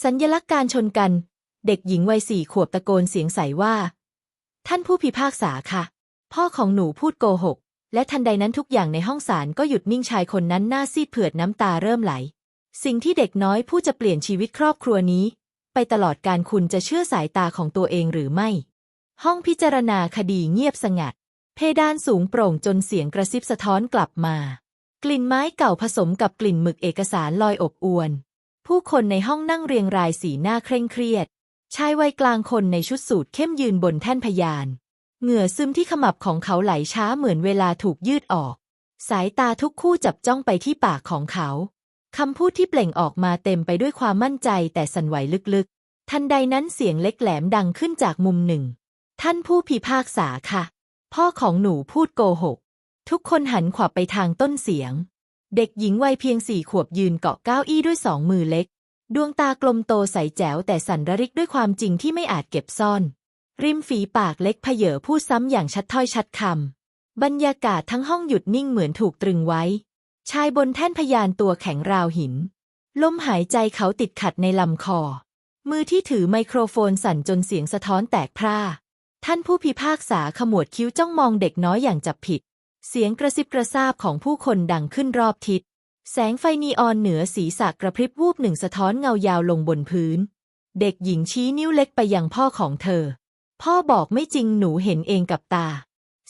สัญญลักษณ์การชนกัน เด็กหญิงวัยสี่ขวบตะโกนเสียงใสว่า ท่านผู้พิพากษาค่ะ พ่อของหนูพูดโกหก และทันใดนั้นทุกอย่างในห้องศาลก็หยุดนิ่งชายคนนั้นหน้าซีดเผือดน้ำตาเริ่มไหล สิ่งที่เด็กน้อยผู้จะเปลี่ยนชีวิตครอบครัวนี้ ไปตลอดการคุณจะเชื่อสายตาของตัวเองหรือไม่ ห้องพิจารณาคดีเงียบสงัด เพดานสูงโปร่งจนเสียงกระซิบสะท้อนกลับมา กลิ่นไม้เก่าผสมกับกลิ่นหมึกเอกสารลอยอบอวน ผู้คนในห้องนั่งเรียงรายสีหน้าเคร่งเครียด ชายวัยกลางคนในชุดสูทเข้มยืนบนแท่นพยาน เหงื่อซึมที่ขมับของเขาไหลช้าเหมือนเวลาถูกยืดออก สายตาทุกคู่จับจ้องไปที่ปากของเขา คำพูดที่เปล่งออกมาเต็มไปด้วยความมั่นใจแต่สั่นไหวลึกๆ ทันใดนั้นเสียงเล็กแหลมดังขึ้นจากมุมหนึ่ง ท่านผู้พิพากษาค่ะ พ่อของหนูพูดโกหก ทุกคนหันขวับไปทางต้นเสียง เด็กหญิงวัยเพียงสี่ขวบยืนเกาะเก้าอี้ด้วยสองมือเล็ก ดวงตากลมโตใสแจ๋วแต่สั่นระริกด้วยความจริงที่ไม่อาจเก็บซ่อน ริมฝีปากเล็กเพเยอพูดซ้ำอย่างชัดถ้อยชัดคำ บรรยากาศทั้งห้องหยุดนิ่งเหมือนถูกตรึงไว้ ชายบนแท่นพยานตัวแข็งราวหิน ลมหายใจเขาติดขัดในลำคอ มือที่ถือไมโครโฟนสั่นจนเสียงสะท้อนแตกพร่า ท่านผู้พิพากษาขมวดคิ้วจ้องมองเด็กน้อยอย่างจับผิด เสียงกระซิบกระซาบของผู้คนดังขึ้นรอบทิศ แสงไฟนีออนเหนือศีรษะกระพริบวูบหนึ่งสะท้อนเงายาวลงบนพื้น เด็กหญิงชี้นิ้วเล็กไปยังพ่อของเธอ พ่อบอกไม่จริงหนูเห็นเองกับตา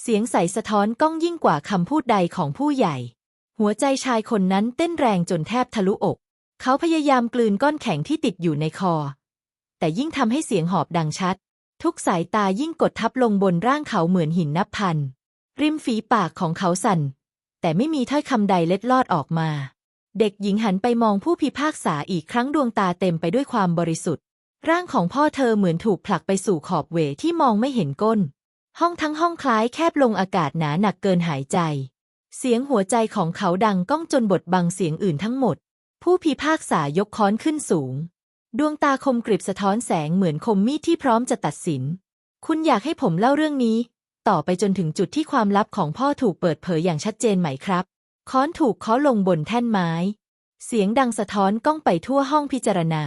เสียงใสสะท้อนก้องยิ่งกว่าคำพูดใดของผู้ใหญ่ หัวใจชายคนนั้นเต้นแรงจนแทบทะลุอก เขาพยายามกลืนก้อนแข็งที่ติดอยู่ในคอ แต่ยิ่งทำให้เสียงหอบดังชัด ทุกสายตายิ่งกดทับลงบนร่างเขาเหมือนหินนับพัน ริมฝีปากของเขาสั่น แต่ไม่มีถ้อยคำใดเล็ดลอดออกมา เด็กหญิงหันไปมองผู้พิพากษาอีกครั้งดวงตาเต็มไปด้วยความบริสุทธิ์ ร่างของพ่อเธอเหมือนถูกผลักไปสู่ขอบเวที่มองไม่เห็นก้น ห้องทั้งห้องคล้ายแคบลงอากาศหนาหนักเกินหายใจ เสียงหัวใจของเขาดังก้องจนบดบังเสียงอื่นทั้งหมด ผู้พิพากษายกค้อนขึ้นสูง ดวงตาคมกริบสะท้อนแสงเหมือนคมมีดที่พร้อมจะตัดสิน คุณอยากให้ผมเล่าเรื่องนี้ ต่อไปจนถึงจุดที่ความลับของพ่อถูกเปิดเผยอย่างชัดเจนไหมครับ ค้อนถูกเคาะลงบนแท่นไม้ เสียงดังสะท้อนก้องไปทั่วห้องพิจารณา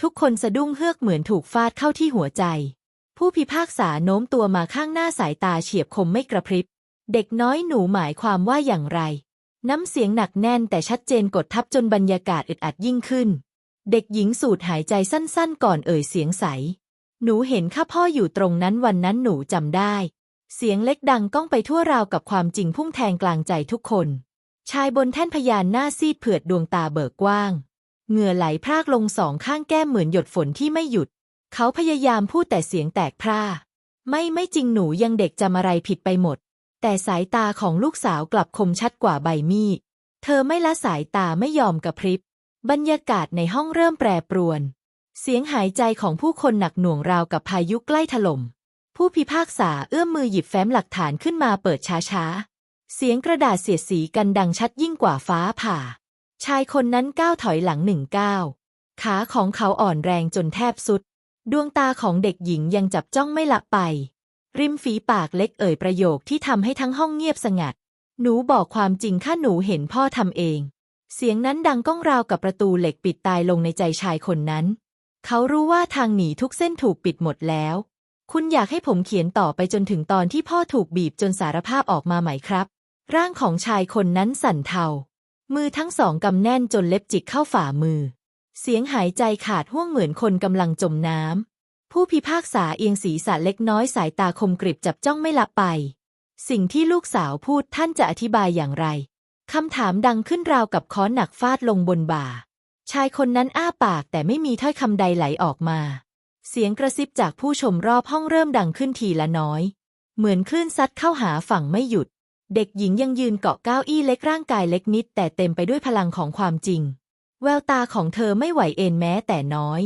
ทุกคนสะดุ้งเฮือกเหมือนถูกฟาดเข้าที่หัวใจ ผู้พิพากษาโน้มตัวมาข้างหน้าสายตาเฉียบคมไม่กระพริบ เด็กน้อยหนูหมายความว่าอย่างไร น้ำเสียงหนักแน่นแต่ชัดเจนกดทับจนบรรยากาศอึดอัดยิ่งขึ้น เด็กหญิงสูดหายใจสั้นๆ ก่อนเอ่ยเสียงใส หนูเห็นข้าพ่ออยู่ตรงนั้นวันนั้นหนูจำได้ เสียงเล็กดังก้องไปทั่วราวกับความจริงพุ่งแทงกลางใจทุกคน ชายบนแท่นพยานหน้าซีดเผือดดวงตาเบิกกว้าง เหงื่อไหลพรากลงสองข้างแก้มเหมือนหยดฝนที่ไม่หยุด เขาพยายามพูดแต่เสียงแตกพร่า ไม่ไม่จริงหนูยังเด็กจำอะไรผิดไปหมด แต่สายตาของลูกสาวกลับคมชัดกว่าใบมีด เธอไม่ละสายตาไม่ยอมกระพริบ บรรยากาศในห้องเริ่มแปรปรวน เสียงหายใจของผู้คนหนักหน่วงราวกับพายุใกล้ถล่ม ผู้พิพากษาเอื้อมมือหยิบแฟ้มหลักฐานขึ้นมาเปิดช้าๆ เสียงกระดาษเสียดสีกันดังชัดยิ่งกว่าฟ้าผ่า ชายคนนั้นก้าวถอยหลังหนึ่งก้าว ขาของเขาอ่อนแรงจนแทบสุด ดวงตาของเด็กหญิงยังจับจ้องไม่ละไป ริมฝีปากเล็กเอ่ยประโยคที่ทำให้ทั้งห้องเงียบสงัด หนูบอกความจริงข้าหนูเห็นพ่อทำเอง เสียงนั้นดังก้องราวกับประตูเหล็กปิดตายลงในใจชายคนนั้น เขารู้ว่าทางหนีทุกเส้นถูกปิดหมดแล้ว คุณอยากให้ผมเขียนต่อไปจนถึงตอนที่พ่อถูกบีบจนสารภาพออกมาไหมครับ ร่างของชายคนนั้นสั่นเทา มือทั้งสองกำแน่นจนเล็บจิกเข้าฝ่ามือ เสียงหายใจขาดห่วงเหมือนคนกำลังจมน้ำ ผู้พิพากษาเอียงศีรษะเล็กน้อยสายตาคมกริบจับจ้องไม่ละไป สิ่งที่ลูกสาวพูดท่านจะอธิบายอย่างไรคำถามดังขึ้นราวกับค้อนหนักฟาดลงบนบ่า ชายคนนั้นอ้าปากแต่ไม่มีถ้อยคำใดไหลออกมา เสียงกระซิบจากผู้ชมรอบห้องเริ่มดังขึ้นทีละน้อย เหมือนคลื่นซัดเข้าหาฝั่งไม่หยุด เด็กหญิงยังยืนเกาะเก้าอี้เล็กร่างกายเล็กนิด แต่เต็มไปด้วยพลังของความจริง แววตาของเธอไม่ไหวเอ็นแม้แต่น้อย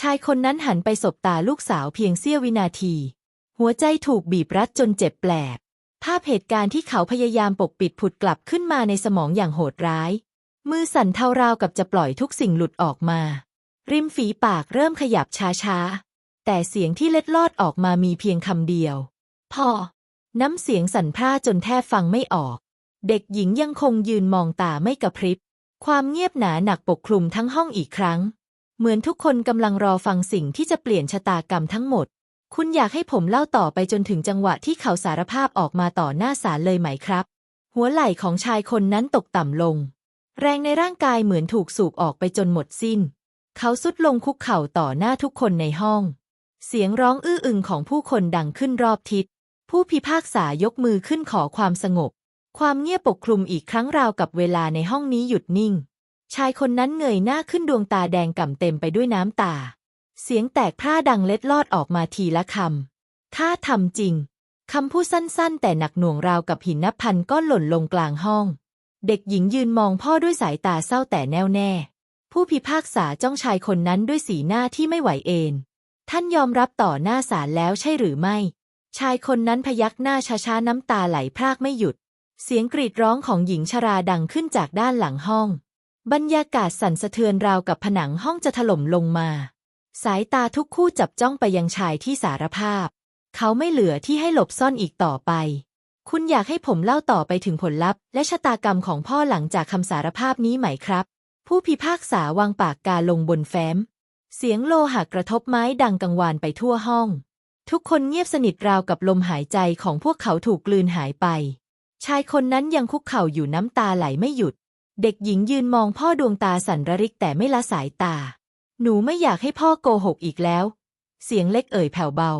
ชายคนนั้นหันไปสบตาลูกสาวเพียงเสี้ยววินาที หัวใจถูกบีบรัดจนเจ็บแปลบ ภาพเหตุการณ์ที่เขาพยายามปกปิดผุดกลับขึ้นมาในสมองอย่างโหดร้าย มือสั่นเทาราวกับจะปล่อยทุกสิ่งหลุดออกมา ริมฝีปากเริ่มขยับช้าๆ แต่เสียงที่เล็ดลอดออกมามีเพียงคำเดียวพ่อน้ำเสียงสั่นพร่าจนแทบฟังไม่ออก เด็กหญิงยังคงยืนมองตาไม่กระพริบ ความเงียบหนาหนักปกคลุมทั้งห้องอีกครั้ง เหมือนทุกคนกำลังรอฟังสิ่งที่จะเปลี่ยนชะตากรรมทั้งหมด คุณอยากให้ผมเล่าต่อไปจนถึงจังหวะที่เขาสารภาพออกมาต่อหน้าศาลเลยไหมครับ หัวไหล่ของชายคนนั้นตกต่ำลง แรงในร่างกายเหมือนถูกสูบออกไปจนหมดสิ้น เขาสุดลงคุกเข่าต่อหน้าทุกคนในห้อง เสียงร้องอื้ออึงของผู้คนดังขึ้นรอบทิศ ผู้พิพากษายกมือขึ้นขอความสงบ ความเงียบปกคลุมอีกครั้งราวกับเวลาในห้องนี้หยุดนิ่ง ชายคนนั้นเงยหน้าขึ้นดวงตาแดงก่ำเต็มไปด้วยน้ำตา เสียงแตกพร่าดังเล็ดลอดออกมาทีละคำ ถ้าทำจริงคำพูดสั้นๆ แต่หนักหน่วงราวกับหินนับพันก้อนหล่นลงกลางห้อง เด็กหญิงยืนมองพ่อด้วยสายตาเศร้าแต่แน่วแน่ ผู้พิพากษาจ้องชายคนนั้นด้วยสีหน้าที่ไม่ไหวเอน ท่านยอมรับต่อหน้าศาลแล้วใช่หรือไม่ ชายคนนั้นพยักหน้าช้าๆน้ำตาไหลพรากไม่หยุด เสียงกรีดร้องของหญิงชราดังขึ้นจากด้านหลังห้อง บรรยากาศสั่นสะเทือนราวกับผนังห้องจะถล่มลงมา สายตาทุกคู่จับจ้องไปยังชายที่สารภาพ เขาไม่เหลือที่ให้หลบซ่อนอีกต่อไปคุณอยากให้ผมเล่าต่อไปถึงผลลัพธ์และชะตากรรมของพ่อหลังจากคำสารภาพนี้ไหมครับ ผู้พิพากษาวางปากกาลงบนแฟ้ม เสียงโลหะกระทบไม้ดังกังวานไปทั่วห้อง ทุกคนเงียบสนิทราวกับลมหายใจของพวกเขาถูกกลืนหายไป ชายคนนั้นยังคุกเข่าอยู่น้ำตาไหลไม่หยุด เด็กหญิงยืนมองพ่อดวงตาสั่นระริกแต่ไม่ละสายตา หนูไม่อยากให้พ่อโกหกอีกแล้ว เสียงเล็กเอ่ยแผ่วเบา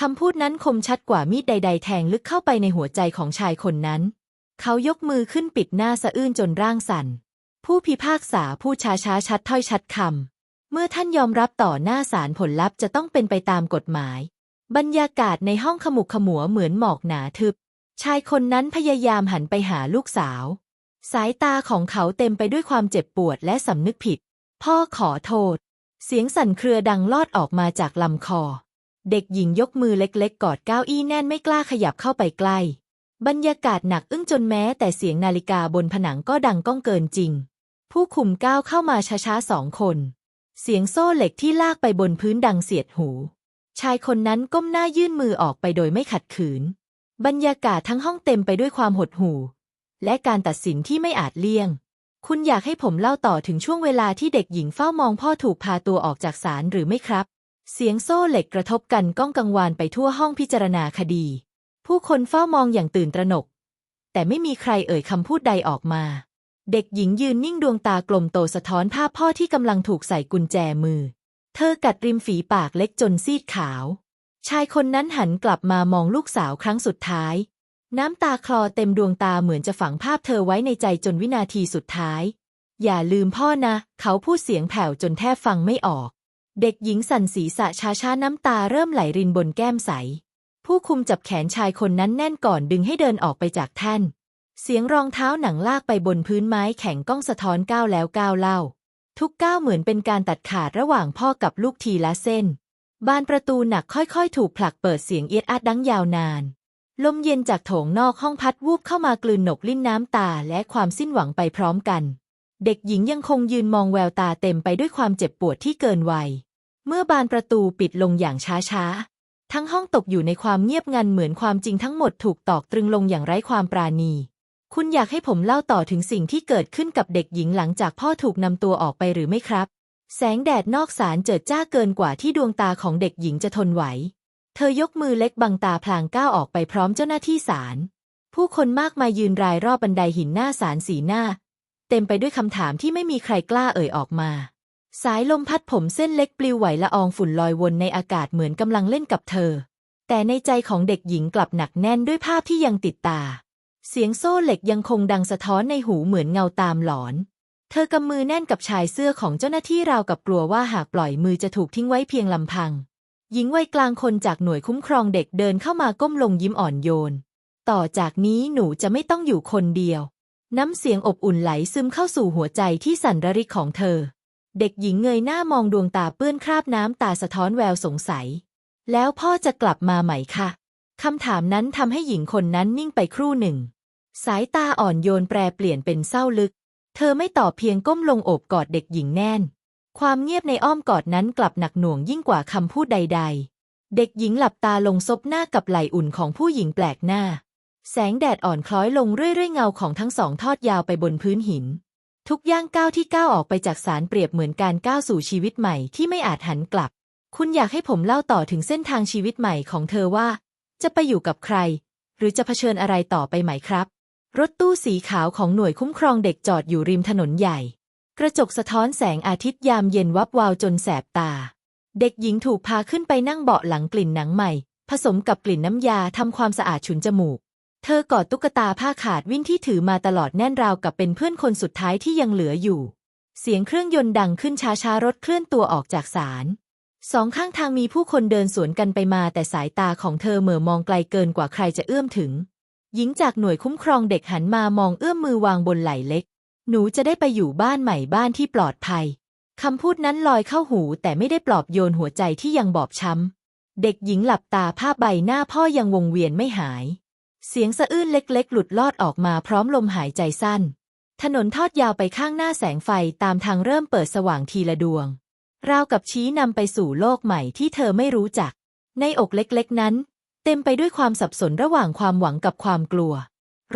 คำพูดนั้นคมชัดกว่ามีดใด ๆ แทงลึกเข้าไปในหัวใจของชายคนนั้น เขายกมือขึ้นปิดหน้าสะอื้นจนร่างสั่น ผู้พิพากษาพูดช้าๆชัดถ้อยชัดคำ เมื่อท่านยอมรับต่อหน้าศาลผลลัพธ์จะต้องเป็นไปตามกฎหมาย บรรยากาศในห้องขมุกขมัวเหมือนหมอกหนาทึบ ชายคนนั้นพยายามหันไปหาลูกสาว สายตาของเขาเต็มไปด้วยความเจ็บปวดและสำนึกผิด พ่อขอโทษ เสียงสั่นเครือดังลอดออกมาจากลำคอ เด็กหญิงยกมือเล็กๆ กอดเก้าอี้แน่นไม่กล้าขยับเข้าไปใกล้ บรรยากาศหนักอึ้งจนแม้แต่เสียงนาฬิกาบนผนังก็ดังก้องเกินจริง ผู้คุมก้าวเข้ามาช้าๆสองคน เสียงโซ่เหล็กที่ลากไปบนพื้นดังเสียดหู ชายคนนั้นก้มหน้ายื่นมือออกไปโดยไม่ขัดขืน บรรยากาศทั้งห้องเต็มไปด้วยความหดหู่ และการตัดสินที่ไม่อาจเลี่ยง คุณอยากให้ผมเล่าต่อถึงช่วงเวลาที่เด็กหญิงเฝ้ามองพ่อถูกพาตัวออกจากศาลหรือไม่ครับ เสียงโซ่เหล็กกระทบกันก้องกังวานไปทั่วห้องพิจารณาคดี ผู้คนเฝ้ามองอย่างตื่นตระหนก แต่ไม่มีใครเอ่ยคำพูดใดออกมา เด็กหญิงยืนนิ่งดวงตากลมโตสะท้อนภาพพ่อที่กำลังถูกใส่กุญแจมือ เธอกัดริมฝีปากเล็กจนซีดขาว ชายคนนั้นหันกลับมามองลูกสาวครั้งสุดท้าย น้ำตาคลอเต็มดวงตาเหมือนจะฝังภาพเธอไว้ในใจจนวินาทีสุดท้าย อย่าลืมพ่อนะ เขาพูดเสียงแผ่วจนแทบฟังไม่ออก เด็กหญิงสั่นศีรษะช้าๆน้ำตาเริ่มไหลรินบนแก้มใส ผู้คุมจับแขนชายคนนั้นแน่นก่อนดึงให้เดินออกไปจากแท่น เสียงรองเท้าหนังลากไปบนพื้นไม้แข็งก้องสะท้อนก้าวแล้วก้าวเล่า ทุกก้าวเหมือนเป็นการตัดขาดระหว่างพ่อกับลูกทีละเส้น บานประตูหนักค่อยๆ ถูกผลักเปิดเสียงเอียดอาดดังยาวนาน ลมเย็นจากโถงนอกห้องพัดวูบเข้ามากลืนหนกลิ้นน้ำตาและความสิ้นหวังไปพร้อมกัน เด็กหญิงยังคงยืนมองแววตาเต็มไปด้วยความเจ็บปวดที่เกินวัย เมื่อบานประตูปิดลงอย่างช้าๆทั้งห้องตกอยู่ในความเงียบงันเหมือนความจริงทั้งหมดถูกตอกตรึงลงอย่างไร้ความปราณี คุณอยากให้ผมเล่าต่อถึงสิ่งที่เกิดขึ้นกับเด็กหญิงหลังจากพ่อถูกนำตัวออกไปหรือไม่ครับ แสงแดดนอกศาลเจิดจ้าเกินกว่าที่ดวงตาของเด็กหญิงจะทนไหว เธอยกมือเล็กบังตาพลางก้าวออกไปพร้อมเจ้าหน้าที่ศาล ผู้คนมากมายยืนรายรอบบันไดหินหน้าศาลสีหน้า เต็มไปด้วยคำถามที่ไม่มีใครกล้าเอ่ยออกมา สายลมพัดผมเส้นเล็กปลิวไหวละอองฝุ่นลอยวนในอากาศเหมือนกำลังเล่นกับเธอ แต่ในใจของเด็กหญิงกลับหนักแน่นด้วยภาพที่ยังติดตา เสียงโซ่เหล็กยังคงดังสะท้อนในหูเหมือนเงาตามหลอน เธอกำมือแน่นกับชายเสื้อของเจ้าหน้าที่ราวกับกลัวว่าหากปล่อยมือจะถูกทิ้งไว้เพียงลำพัง หญิงวัยกลางคนจากหน่วยคุ้มครองเด็กเดินเข้ามาก้มลงยิ้มอ่อนโยน ต่อจากนี้หนูจะไม่ต้องอยู่คนเดียว น้ำเสียงอบอุ่นไหลซึมเข้าสู่หัวใจที่สั่นระริกของเธอ เด็กหญิงเงยหน้ามองดวงตาเปื้อนคราบน้ำตาสะท้อนแววสงสัย แล้วพ่อจะกลับมาไหมคะคำถามนั้นทำให้หญิงคนนั้นนิ่งไปครู่หนึ่ง สายตาอ่อนโยนแปรเปลี่ยนเป็นเศร้าลึก เธอไม่ตอบเพียงก้มลงโอบกอดเด็กหญิงแน่น ความเงียบในอ้อมกอดนั้นกลับหนักหน่วงยิ่งกว่าคำพูดใด ๆ เด็กหญิงหลับตาลงซบหน้ากับไหล่อุ่นของผู้หญิงแปลกหน้า แสงแดดอ่อนคล้อยลงเรื่อยๆเงาของทั้งสองทอดยาวไปบนพื้นหิน ทุกย่างก้าวที่ก้าวออกไปจากศาลเปรียบเหมือนการก้าวสู่ชีวิตใหม่ที่ไม่อาจหันกลับ คุณอยากให้ผมเล่าต่อถึงเส้นทางชีวิตใหม่ของเธอว่า จะไปอยู่กับใคร หรือจะเผชิญอะไรต่อไปไหมครับ รถตู้สีขาวของหน่วยคุ้มครองเด็กจอดอยู่ริมถนนใหญ่ กระจกสะท้อนแสงอาทิตย์ยามเย็นวับวาวจนแสบตา เด็กหญิงถูกพาขึ้นไปนั่งเบาะหลังกลิ่นหนังใหม่ ผสมกับกลิ่นน้ำยาทำความสะอาดฉุนจมูก เธอกอดตุ๊กตาผ้าขาดวิ่นที่ถือมาตลอดแน่นราวกับเป็นเพื่อนคนสุดท้ายที่ยังเหลืออยู่ เสียงเครื่องยนต์ดังขึ้นช้าๆรถเคลื่อนตัวออกจากศาลสองข้างทางมีผู้คนเดินสวนกันไปมาแต่สายตาของเธอเหม่อมองไกลเกินกว่าใครจะเอื้อมถึง หญิงจากหน่วยคุ้มครองเด็กหันมามองเอื้อมมือวางบนไหล่เล็ก หนูจะได้ไปอยู่บ้านใหม่บ้านที่ปลอดภัย คำพูดนั้นลอยเข้าหูแต่ไม่ได้ปลอบโยนหัวใจที่ยังบอบช้ำ เด็กหญิงหลับตาภาพใบหน้าพ่อยังวงเวียนไม่หาย เสียงสะอื้นเล็กๆ หลุดลอดออกมาพร้อมลมหายใจสั้น ถนนทอดยาวไปข้างหน้าแสงไฟตามทางเริ่มเปิดสว่างทีละดวง ราวกับชี้นำไปสู่โลกใหม่ที่เธอไม่รู้จัก ในอกเล็กๆนั้น เต็มไปด้วยความสับสนระหว่างความหวังกับความกลัว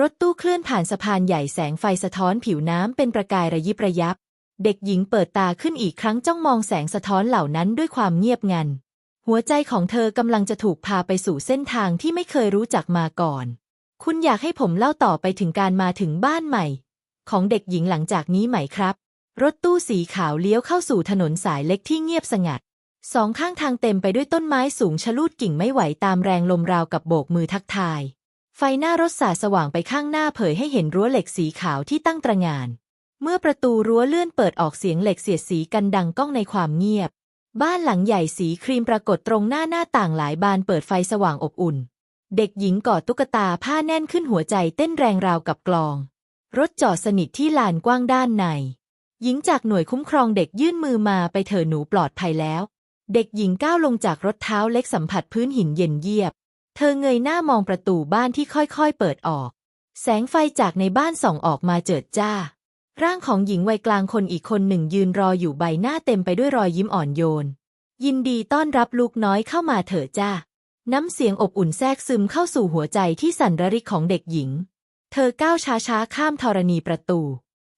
รถตู้เคลื่อนผ่านสะพานใหญ่แสงไฟสะท้อนผิวน้ำเป็นประกายระยิบระยับ เด็กหญิงเปิดตาขึ้นอีกครั้งจ้องมองแสงสะท้อนเหล่านั้นด้วยความเงียบงัน หัวใจของเธอกำลังจะถูกพาไปสู่เส้นทางที่ไม่เคยรู้จักมาก่อน คุณอยากให้ผมเล่าต่อไปถึงการมาถึงบ้านใหม่ ของเด็กหญิงหลังจากนี้ไหมครับ รถตู้สีขาวเลี้ยวเข้าสู่ถนนสายเล็กที่เงียบสงัด สองข้างทางเต็มไปด้วยต้นไม้สูงชะลูดกิ่งไม่ไหวตามแรงลมราวกับโบกมือทักทาย ไฟหน้ารถสาดสว่างไปข้างหน้าเผยให้เห็นรั้วเหล็กสีขาวที่ตั้งตระหงาน เมื่อประตูรั้วเลื่อนเปิดออกเสียงเหล็กเสียดสีกันดังก้องในความเงียบ บ้านหลังใหญ่สีครีมปรากฏตรงหน้าหน้าต่างหลายบานเปิดไฟสว่างอบอุ่น เด็กหญิงกอดตุ๊กตาผ้าแน่นขึ้นหัวใจเต้นแรงราวกับกลอง รถจอดสนิทที่ลานกว้างด้านใน หญิงจากหน่วยคุ้มครองเด็กยื่นมือมาไปเถอะหนูปลอดภัยแล้ว เด็กหญิงก้าวลงจากรถเท้าเล็กสัมผัสพื้นหินเย็นเยียบ เธอเงยหน้ามองประตูบ้านที่ค่อยๆเปิดออก แสงไฟจากในบ้านส่องออกมาเจิดจ้า ร่างของหญิงวัยกลางคนอีกคนหนึ่งยืนรออยู่ใบหน้าเต็มไปด้วยรอยยิ้มอ่อนโยน ยินดีต้อนรับลูกน้อยเข้ามาเถอะจ้า น้ำเสียงอบอุ่นแทรกซึมเข้าสู่หัวใจที่สั่นระริกของเด็กหญิง เธอก้าวช้าๆข้ามธรณีประตู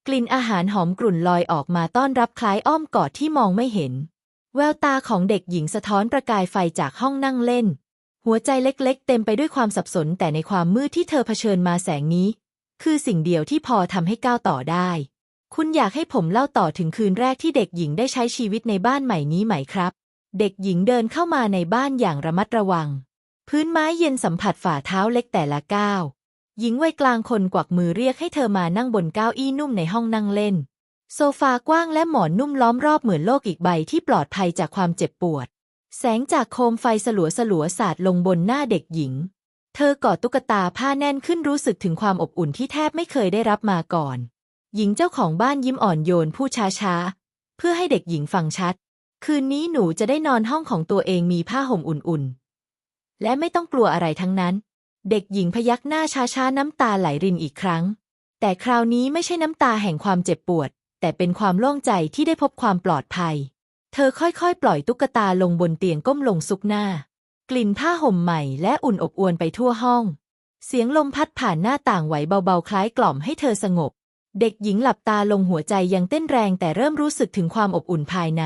กลิ่นอาหารหอมกลุ่นลอยออกมาต้อนรับคล้ายอ้อมกอดที่มองไม่เห็น แววตาของเด็กหญิงสะท้อนประกายไฟจากห้องนั่งเล่น หัวใจเล็กๆ เต็มไปด้วยความสับสนแต่ในความมืดที่เธอเผชิญมาแสงนี้ คือสิ่งเดียวที่พอทำให้ก้าวต่อได้ คุณอยากให้ผมเล่าต่อถึงคืนแรกที่เด็กหญิงได้ใช้ชีวิตในบ้านใหม่นี้ไหมครับ เด็กหญิงเดินเข้ามาในบ้านอย่างระมัดระวัง พื้นไม้เย็นสัมผัสฝ่าเท้าเล็กแต่ละก้าวหญิงวัยกลางคนกวักมือเรียกให้เธอมานั่งบนเก้าอี้นุ่มในห้องนั่งเล่น โซฟากว้างและหมอนนุ่มล้อมรอบเหมือนโลกอีกใบที่ปลอดภัยจากความเจ็บปวด แสงจากโคมไฟสลัวสลัวสาดลงบนหน้าเด็กหญิง เธอกอดตุ๊กตาผ้าแน่นขึ้นรู้สึกถึงความอบอุ่นที่แทบไม่เคยได้รับมาก่อน หญิงเจ้าของบ้านยิ้มอ่อนโยนพูดช้าๆเพื่อให้เด็กหญิงฟังชัด คืนนี้หนูจะได้นอนห้องของตัวเองมีผ้าห่มอุ่นๆ และไม่ต้องกลัวอะไรทั้งนั้น เด็กหญิงพยักหน้าช้าๆน้ำตาไหลรินอีกครั้ง แต่คราวนี้ไม่ใช่น้ำตาแห่งความเจ็บปวด แต่เป็นความโล่งใจที่ได้พบความปลอดภัย เธอค่อยๆ ปล่อยตุ๊กตาลงบนเตียงก้มลงซุกหน้า กลิ่นผ้าห่มใหม่และอุ่นอบอวนไปทั่วห้อง เสียงลมพัดผ่านหน้าต่างไหวเบาๆ คล้ายกล่อมให้เธอสงบ เด็กหญิงหลับตาลงหัวใจยังเต้นแรงแต่เริ่มรู้สึกถึงความอบอุ่นภายใน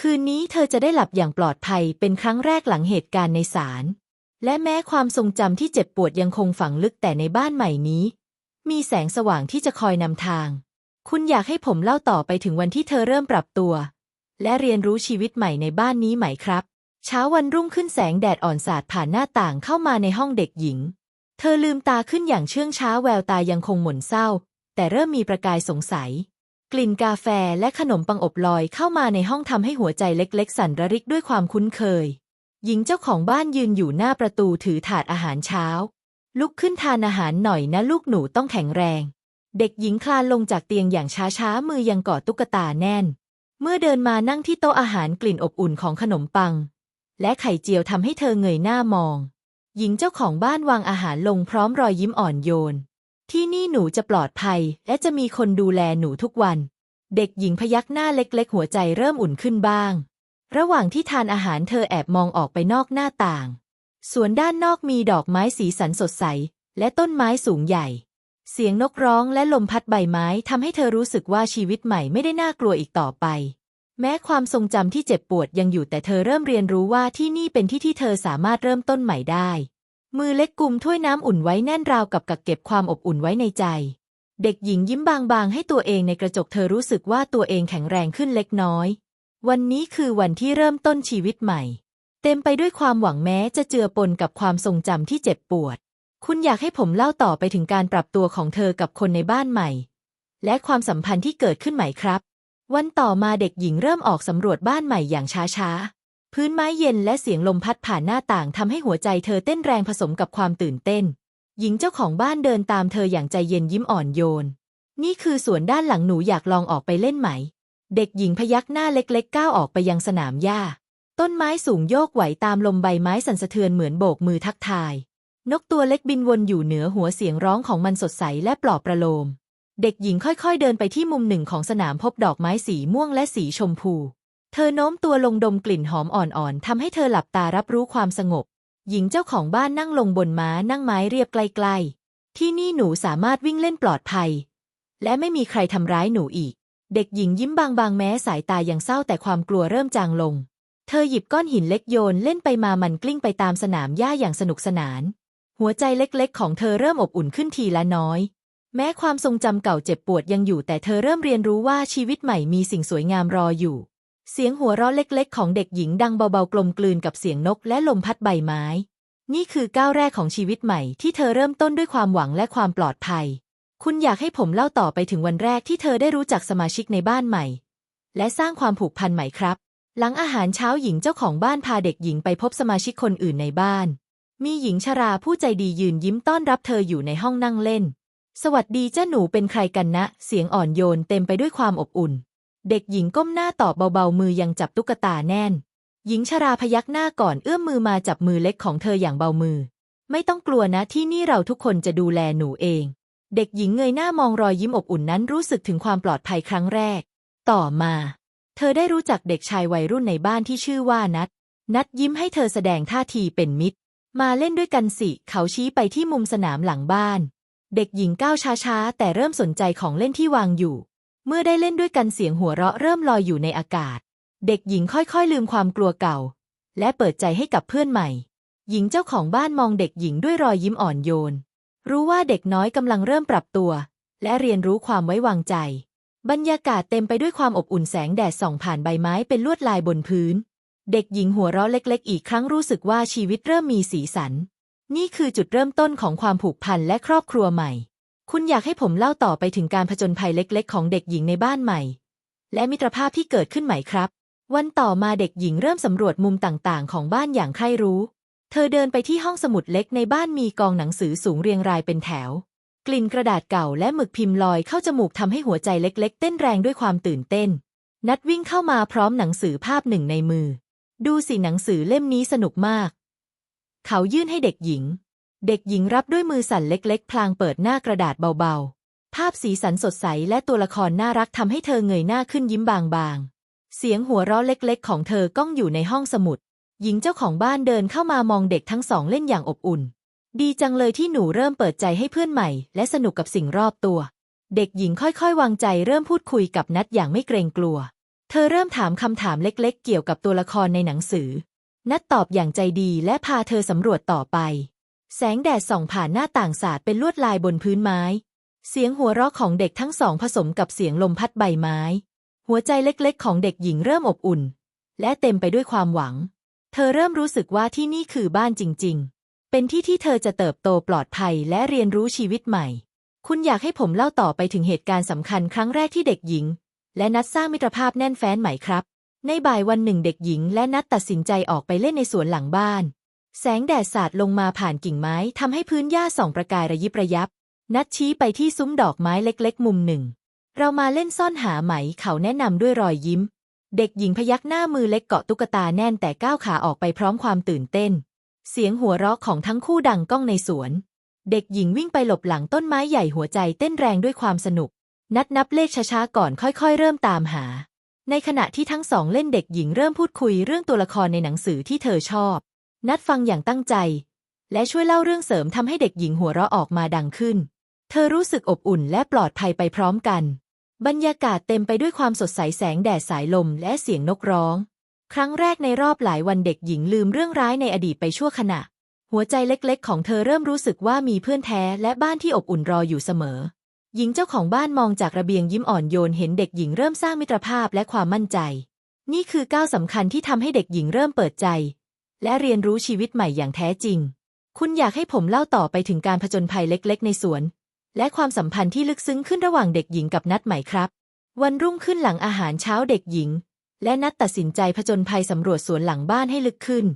คืนนี้เธอจะได้หลับอย่างปลอดภัยเป็นครั้งแรกหลังเหตุการณ์ในศาลและแม้ความทรงจำที่เจ็บปวดยังคงฝังลึกแต่ในบ้านใหม่นี้ มีแสงสว่างที่จะคอยนำทาง คุณอยากให้ผมเล่าต่อไปถึงวันที่เธอเริ่มปรับตัว และเรียนรู้ชีวิตใหม่ในบ้านนี้ไหมครับ เช้าวันรุ่งขึ้นแสงแดดอ่อนสาดผ่านหน้าต่างเข้ามาในห้องเด็กหญิง เธอลืมตาขึ้นอย่างเชื่องช้าแววตายังคงหม่นเศร้า แต่เริ่มมีประกายสงสัย กลิ่นกาแฟและขนมปังอบลอยเข้ามาในห้องทำให้หัวใจเล็กๆ สั่นระริกด้วยความคุ้นเคย หญิงเจ้าของบ้านยืนอยู่หน้าประตูถือถาดอาหารเช้า ลุกขึ้นทานอาหารหน่อยนะลูกหนูต้องแข็งแรง เด็กหญิงคลานลงจากเตียงอย่างช้าๆ มือยังกอดตุ๊กตาแน่น เมื่อเดินมานั่งที่โต๊ะอาหารกลิ่นอบอุ่นของขนมปัง และไข่เจียวทำให้เธอเงยหน้ามอง หญิงเจ้าของบ้านวางอาหารลงพร้อมรอยยิ้มอ่อนโยน ที่นี่หนูจะปลอดภัย และจะมีคนดูแลหนูทุกวัน เด็กหญิงพยักหน้าเล็กๆ หัวใจเริ่มอุ่นขึ้นบ้าง ระหว่างที่ทานอาหารเธอแอบมองออกไปนอกหน้าต่าง สวนด้านนอกมีดอกไม้สีสันสดใส และต้นไม้สูงใหญ่ เสียงนกร้องและลมพัดใบไม้ทำให้เธอรู้สึกว่าชีวิตใหม่ไม่ได้น่ากลัวอีกต่อไป แม้ความทรงจำที่เจ็บปวดยังอยู่แต่เธอเริ่มเรียนรู้ว่าที่นี่เป็นที่ที่เธอสามารถเริ่มต้นใหม่ได้ มือเล็กกุมถ้วยน้ำอุ่นไว้แน่นราวกับกักเก็บความอบอุ่นไว้ในใจ เด็กหญิงยิ้มบางๆ ให้ตัวเองในกระจกเธอรู้สึกว่าตัวเองแข็งแรงขึ้นเล็กน้อย วันนี้คือวันที่เริ่มต้นชีวิตใหม่ เต็มไปด้วยความหวังแม้จะเจือปนกับความทรงจำที่เจ็บปวด คุณอยากให้ผมเล่าต่อไปถึงการปรับตัวของเธอกับคนในบ้านใหม่ และความสัมพันธ์ที่เกิดขึ้นใหม่ครับ วันต่อมาเด็กหญิงเริ่มออกสำรวจบ้านใหม่อย่างช้าๆ พื้นไม้เย็นและเสียงลมพัดผ่านหน้าต่างทำให้หัวใจเธอเต้นแรงผสมกับความตื่นเต้น หญิงเจ้าของบ้านเดินตามเธออย่างใจเย็นยิ้มอ่อนโยน นี่คือสวนด้านหลังหนูอยากลองออกไปเล่นไหม เด็กหญิงพยักหน้าเล็กๆก้าวออกไปยังสนามหญ้า ต้นไม้สูงโยกไหวตามลมใบไม้สั่นสะเทือนเหมือนโบกมือทักทาย นกตัวเล็กบินวนอยู่เหนือหัวเสียงร้องของมันสดใสและปลอบประโลม เด็กหญิงค่อยๆเดินไปที่มุมหนึ่งของสนามพบดอกไม้สีม่วงและสีชมพู เธอโน้มตัวลงดมกลิ่นหอมอ่อนๆทำให้เธอหลับตารับรู้ความสงบ หญิงเจ้าของบ้านนั่งลงบนม้านั่งไม้เรียบใกล้ๆ ที่นี่หนูสามารถวิ่งเล่นปลอดภัย และไม่มีใครทำร้ายหนูอีก เด็กหญิงยิ้มบางๆแม้สายตายังเศร้าแต่ความกลัวเริ่มจางลง เธอหยิบก้อนหินเล็กโยนเล่นไปมามันกลิ้งไปตามสนามหญ้าอย่างสนุกสนาน หัวใจเล็กๆ ของเธอเริ่มอบอุ่นขึ้นทีละน้อย แม้ความทรงจำเก่าเจ็บปวดยังอยู่แต่เธอเริ่มเรียนรู้ว่าชีวิตใหม่มีสิ่งสวยงามรออยู่ เสียงหัวเราะเล็กๆ ของเด็กหญิงดังเบาๆ กลมกลืนกับเสียงนกและลมพัดใบไม้ นี่คือก้าวแรกของชีวิตใหม่ที่เธอเริ่มต้นด้วยความหวังและความปลอดภัย คุณอยากให้ผมเล่าต่อไปถึงวันแรกที่เธอได้รู้จักสมาชิกในบ้านใหม่ และสร้างความผูกพันใหม่ครับ หลังอาหารเช้าหญิงเจ้าของบ้านพาเด็กหญิงไปพบสมาชิกคนอื่นในบ้าน มีหญิงชราผู้ใจดียืนยิ้มต้อนรับเธออยู่ในห้องนั่งเล่น สวัสดีเจ้าหนูเป็นใครกันนะ เสียงอ่อนโยนเต็มไปด้วยความอบอุ่น เด็กหญิงก้มหน้าตอบเบาๆมือยังจับตุ๊กตาแน่น หญิงชราพยักหน้าก่อนเอื้อมมือมาจับมือเล็กของเธออย่างเบามือ ไม่ต้องกลัวนะที่นี่เราทุกคนจะดูแลหนูเอง เด็กหญิงเงยหน้ามองรอยยิ้มอบอุ่นนั้นรู้สึกถึงความปลอดภัยครั้งแรก ต่อมา เธอได้รู้จักเด็กชายวัยรุ่นในบ้านที่ชื่อว่านัทนัทยิ้มให้เธอแสดงท่าทีเป็นมิตร มาเล่นด้วยกันสิ เขาชี้ไปที่มุมสนามหลังบ้าน เด็กหญิงก้าวช้าๆ แต่เริ่มสนใจของเล่นที่วางอยู่ เมื่อได้เล่นด้วยกันเสียงหัวเราะเริ่มลอยอยู่ในอากาศ เด็กหญิงค่อยๆ ลืมความกลัวเก่า และเปิดใจให้กับเพื่อนใหม่ หญิงเจ้าของบ้านมองเด็กหญิงด้วยรอยยิ้มอ่อนโยน รู้ว่าเด็กน้อยกำลังเริ่มปรับตัว และเรียนรู้ความไว้วางใจ บรรยากาศเต็มไปด้วยความอบอุ่นแสงแดดส่องผ่านใบไม้เป็นลวดลายบนพื้น เด็กหญิงหัวเราะเล็กๆ อีกครั้งรู้สึกว่าชีวิตเริ่มมีสีสัน นี่คือจุดเริ่มต้นของความผูกพันและครอบครัวใหม่ คุณอยากให้ผมเล่าต่อไปถึงการผจญภัยเล็ก ๆ ของเด็กหญิงในบ้านใหม่ และมิตรภาพที่เกิดขึ้นใหม่ครับ วันต่อมาเด็กหญิงเริ่มสำรวจมุมต่างๆ ของบ้านอย่างใคร่รู้ เธอเดินไปที่ห้องสมุดเล็กในบ้านมีกองหนังสือสูงเรียงรายเป็นแถว กลิ่นกระดาษเก่าและหมึกพิมพ์ลอยเข้าจมูกทำให้หัวใจเล็ก ๆ เต้นแรงด้วยความตื่นเต้น นัดวิ่งเข้ามาพร้อมหนังสือภาพหนึ่งในมือ ดูสิหนังสือเล่มนี้สนุกมาก เขายื่นให้เด็กหญิง เด็กหญิงรับด้วยมือสั่นเล็กๆ พลางเปิดหน้ากระดาษเบาๆ ภาพสีสันสดใสและตัวละครน่ารักทำให้เธอเงยหน้าขึ้นยิ้มบางๆ เสียงหัวเราะเล็กๆ ของเธอก้องอยู่ในห้องสมุด หญิงเจ้าของบ้านเดินเข้ามามองเด็กทั้งสองเล่นอย่างอบอุ่น ดีจังเลยที่หนูเริ่มเปิดใจให้เพื่อนใหม่ และสนุกกับสิ่งรอบตัว เด็กหญิงค่อยๆ วางใจเริ่มพูดคุยกับนัดอย่างไม่เกรงกลัว ธอเริ่มถามคำถามเล็กๆ เกี่ยวกับตัวละครในหนังสือ นัดตอบอย่างใจดีและพาเธอสำรวจต่อไป แสงแดดส่องผ่านหน้าต่างสาดเป็นลวดลายบนพื้นไม้ เสียงหัวเราะของเด็กทั้งสองผสมกับเสียงลมพัดใบไม้ หัวใจเล็กๆ ของเด็กหญิงเริ่มอบอุ่น และเต็มไปด้วยความหวัง เธอเริ่มรู้สึกว่าที่นี่คือบ้านจริง ๆ เป็นที่ที่เธอจะเติบโตปลอดภัยและเรียนรู้ชีวิตใหม่ คุณอยากให้ผมเล่าต่อไปถึงเหตุการณ์สำคัญครั้งแรกที่เด็กหญิง และนัดสร้างมิตรภาพแน่นแฟ้นใหม่ครับ ในบ่ายวันหนึ่งเด็กหญิง และนัดตัดสินใจออกไปเล่นในสวนหลังบ้าน แสงแดดสาดลงมาผ่านกิ่งไม้ทำให้พื้นหญ้าส่องประกายระยิบระยับ นัดชี้ไปที่ซุ้มดอกไม้เล็ก ๆ มุมหนึ่ง เรามาเล่นซ่อนหาไหมเขาแนะนำด้วยรอยยิ้ม เด็กหญิงพยักหน้ามือเล็กเกาะตุ๊กตาแน่นแต่ก้าวขาออกไปพร้อมความตื่นเต้น เสียงหัวเราะของทั้งคู่ดังก้องในสวน เด็กหญิงวิ่งไปหลบหลังต้นไม้ใหญ่หัวใจเต้นแรงด้วยความสนุก นัดนับเลขช้าๆก่อนค่อยๆ เริ่มตามหา ในขณะที่ทั้งสองเล่นเด็กหญิงเริ่มพูดคุยเรื่องตัวละครในหนังสือที่เธอชอบ นัดฟังอย่างตั้งใจ และช่วยเล่าเรื่องเสริมทำให้เด็กหญิงหัวเราะออกมาดังขึ้น เธอรู้สึกอบอุ่นและปลอดภัยไปพร้อมกัน บรรยากาศเต็มไปด้วยความสดใสแสงแดดสายลมและเสียงนกร้อง ครั้งแรกในรอบหลายวันเด็กหญิงลืมเรื่องร้ายในอดีตไปชั่วขณะ หัวใจเล็กๆ ของเธอเริ่มรู้สึกว่ามีเพื่อนแท้และบ้านที่อบอุ่นรออยู่เสมอ หญิงเจ้าของบ้านมองจากระเบียงยิ้มอ่อนโยนเห็นเด็กหญิงเริ่มสร้างมิตรภาพและความมั่นใจ นี่คือก้าวสำคัญที่ทำให้เด็กหญิงเริ่มเปิดใจ และเรียนรู้ชีวิตใหม่อย่างแท้จริง คุณอยากให้ผมเล่าต่อไปถึงการผจญภัยเล็กๆ ในสวน และความสัมพันธ์ที่ลึกซึ้งขึ้นระหว่างเด็กหญิงกับนัดไหม่ครับ วันรุ่งขึ้นหลังอาหารเช้าเด็กหญิง และนัดตัดสินใจผจญภัยสำรวจสวนหลังบ้านให้ลึกขึ้น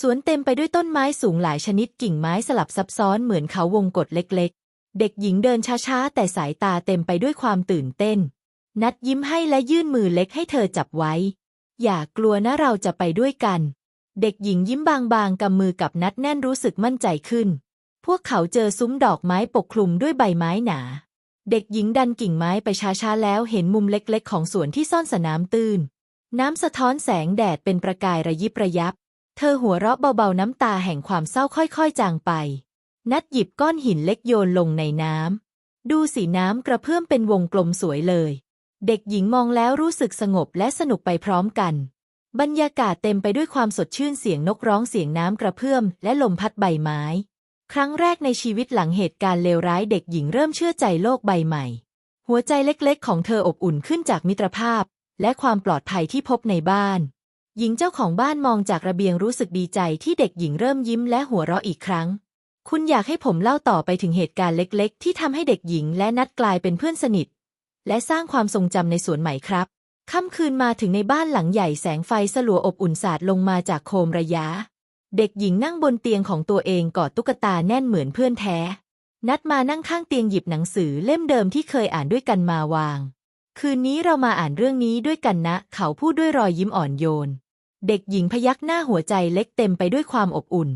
สวนเต็มไปด้วยต้นไม้สูงหลายชนิดกิ่งไม้สลับซับซ้อนเหมือนเขาวงกฏเล็กๆ เด็กหญิงเดินช้าๆ แต่สายตาเต็มไปด้วยความตื่นเต้น นัดยิ้มให้และยื่นมือเล็กให้เธอจับไว้ อย่ากลัวนะเราจะไปด้วยกัน เด็กหญิงยิ้มบางๆกำมือกับนัดแน่นรู้สึกมั่นใจขึ้น พวกเขาเจอซุ้มดอกไม้ปกคลุมด้วยใบไม้หนา เด็กหญิงดันกิ่งไม้ไปช้าๆแล้วเห็นมุมเล็กๆ ของสวนที่ซ่อนสนามตื้น น้ำสะท้อนแสงแดดเป็นประกายระยิบระยับ เธอหัวเราะเบาๆน้ำตาแห่งความเศร้าค่อยๆ จางไป นัดหยิบก้อนหินเล็กโยนลงในน้ำ ดูสีน้ำกระเพื่อมเป็นวงกลมสวยเลย เด็กหญิงมองแล้วรู้สึกสงบและสนุกไปพร้อมกัน บรรยากาศเต็มไปด้วยความสดชื่นเสียงนกร้องเสียงน้ำกระเพื่อมและลมพัดใบไม้ ครั้งแรกในชีวิตหลังเหตุการณ์เลวร้ายเด็กหญิงเริ่มเชื่อใจโลกใบใหม่ หัวใจเล็กๆ ของเธออบอุ่นขึ้นจากมิตรภาพ และความปลอดภัยที่พบในบ้าน หญิงเจ้าของบ้านมองจากระเบียงรู้สึกดีใจที่เด็กหญิงเริ่มยิ้มและหัวเราะอีกครั้ง คุณอยากให้ผมเล่าต่อไปถึงเหตุการณ์เล็ก ๆ ที่ทำให้เด็กหญิงและนัดกลายเป็นเพื่อนสนิท และสร้างความทรงจำในสวนใหม่ครับค่ำคืนมาถึงในบ้านหลังใหญ่แสงไฟสลัวอบอุ่นสาดลงมาจากโคมระยะ เด็กหญิงนั่งบนเตียงของตัวเองกอดตุ๊กตาแน่นเหมือนเพื่อนแท้ นัดมานั่งข้างเตียงหยิบหนังสือเล่มเดิมที่เคยอ่านด้วยกันมาวาง คืนนี้เรามาอ่านเรื่องนี้ด้วยกันนะ เขาพูดด้วยรอยยิ้มอ่อนโยน เด็กหญิงพยักหน้าหัวใจเล็กเต็มไปด้วยความอบอุ่น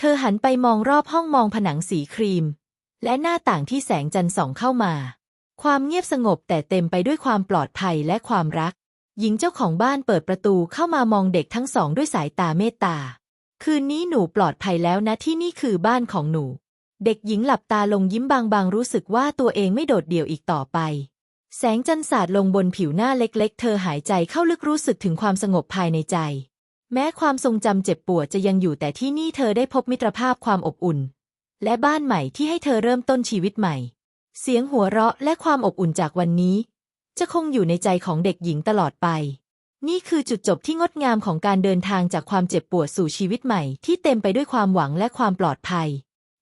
เธอหันไปมองรอบห้องมองผนังสีครีม และหน้าต่างที่แสงจันทร์ส่องเข้ามา ความเงียบสงบแต่เต็มไปด้วยความปลอดภัยและความรัก หญิงเจ้าของบ้านเปิดประตูเข้ามามองเด็กทั้งสองด้วยสายตาเมตตา คืนนี้หนูปลอดภัยแล้วนะที่นี่คือบ้านของหนู เด็กหญิงหลับตาลงยิ้มบางๆรู้สึกว่าตัวเองไม่โดดเดี่ยวอีกต่อไปแสงจันทร์สาดลงบนผิวหน้าเล็กๆ เธอหายใจเข้าลึกรู้สึกถึงความสงบภายในใจ แม้ความทรงจำเจ็บปวดจะยังอยู่แต่ที่นี่เธอได้พบมิตรภาพความอบอุ่น และบ้านใหม่ที่ให้เธอเริ่มต้นชีวิตใหม่ เสียงหัวเราะและความอบอุ่นจากวันนี้ จะคงอยู่ในใจของเด็กหญิงตลอดไป นี่คือจุดจบที่งดงามของการเดินทางจากความเจ็บปวดสู่ชีวิตใหม่ ที่เต็มไปด้วยความหวังและความปลอดภัย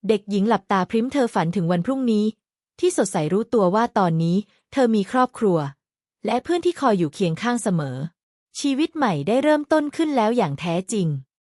เด็กหญิงหลับตาพริ้มเธอฝันถึงวันพรุ่งนี้ ที่สดใสรู้ตัวว่าตอนนี้ เธอมีครอบครัว และเพื่อนที่คอยอยู่เคียงข้างเสมอ ชีวิตใหม่ได้เริ่มต้นขึ้นแล้วอย่างแท้จริง